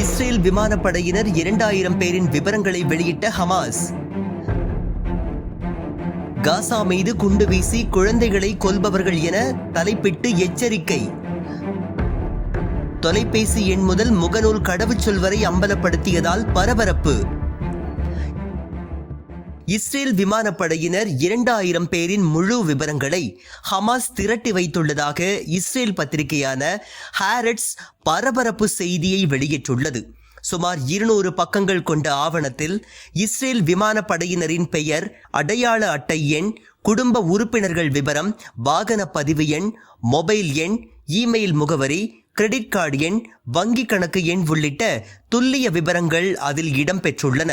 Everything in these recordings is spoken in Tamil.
இஸ்ரேல் விமானப்படையினர் இரண்டாயிரம் பேரின் விவரங்களை வெளியிட்ட ஹமாஸ். காசா மீது குண்டு வீசி குழந்தைகளை கொல்பவர்கள் என தலைப்பிட்டு எச்சரிக்கை. தொலைபேசி எண் முதல் முகநூல் கடவுச்சொல் வரை அம்பலப்படுத்தியதால் பரபரப்பு. இஸ்ரேல் விமானப்படையினர் இரண்டாயிரம் பேரின் முழு விவரங்களை ஹமாஸ் திரட்டி வைத்துள்ளதாக இஸ்ரேல் பத்திரிகையான ஹாரட்ஸ் பரபரப்பு செய்தியை வெளியிட்டுள்ளது. சுமார் இருநூறு பக்கங்கள் கொண்ட ஆவணத்தில் இஸ்ரேல் விமானப்படையினரின் பெயர் அடையாள அட்டை எண் குடும்ப உறுப்பினர்கள் விவரம் வாகன பதிவு எண் மொபைல் எண் இமெயில் முகவரி கிரெடிட் கார்டு எண் வங்கி கணக்கு எண் உள்ளிட்ட துல்லிய விவரங்கள் அதில் இடம்பெற்றுள்ளன.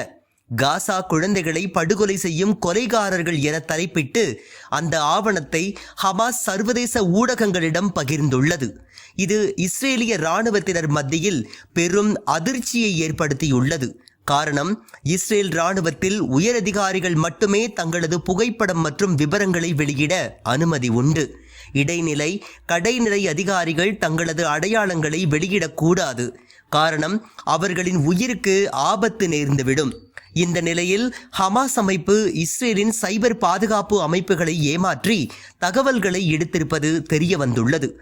காசா குழந்தைகளை படுகொலை செய்யும் கொலைகாரர்கள் என தலைப்பிட்டு அந்த ஆவணத்தை ஹமாஸ் சர்வதேச ஊடகங்களிடம் பகிர்ந்துள்ளது. இது இஸ்ரேலிய இராணுவத்தினர் மத்தியில் பெரும் அதிர்ச்சியை ஏற்படுத்தியுள்ளது. காரணம் இஸ்ரேல் இராணுவத்தில் உயரதிகாரிகள் மட்டுமே தங்களது புகைப்படம் மற்றும் விவரங்களை வெளியிட அனுமதி உண்டு. இடைநிலை கடைநிலை அதிகாரிகள் தங்களது அடையாளங்களை வெளியிடக்கூடாது. காரணம் அவர்களின் உயிருக்கு ஆபத்து நேர்ந்துவிடும். இந்த நிலையில் ஹமாஸ் அமைப்பு இஸ்ரேலின் சைபர் பாதுகாப்பு அமைப்புகளை ஏமாற்றி தகவல்களை எடுத்திருப்பது தெரிய வந்துள்ளது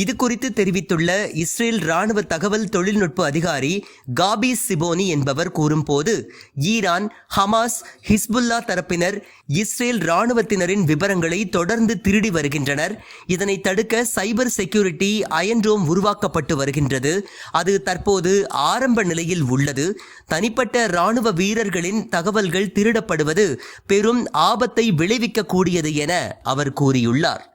இது குறித்து தெரிவித்துள்ள இஸ்ரேல் ராணுவ தகவல் தொழில்நுட்ப அதிகாரி காபி சிபோனி என்பவர் கூறும்போது ஈரான் ஹமாஸ் ஹிஸ்புல்லா தரப்பினர் இஸ்ரேல் ராணுவத்தினரின் விவரங்களை தொடர்ந்து திருடி வருகின்றனர். இதனை தடுக்க சைபர் செக்யூரிட்டி அயன்ரோம் உருவாக்கப்பட்டு வருகின்றது. அது தற்போது ஆரம்ப நிலையில் உள்ளது. தனிப்பட்ட ராணுவ வீரர்களின் தகவல்கள் திருடப்படுவது பெரும் ஆபத்தை விளைவிக்கக்கூடியது என அவர் கூறியுள்ளார்.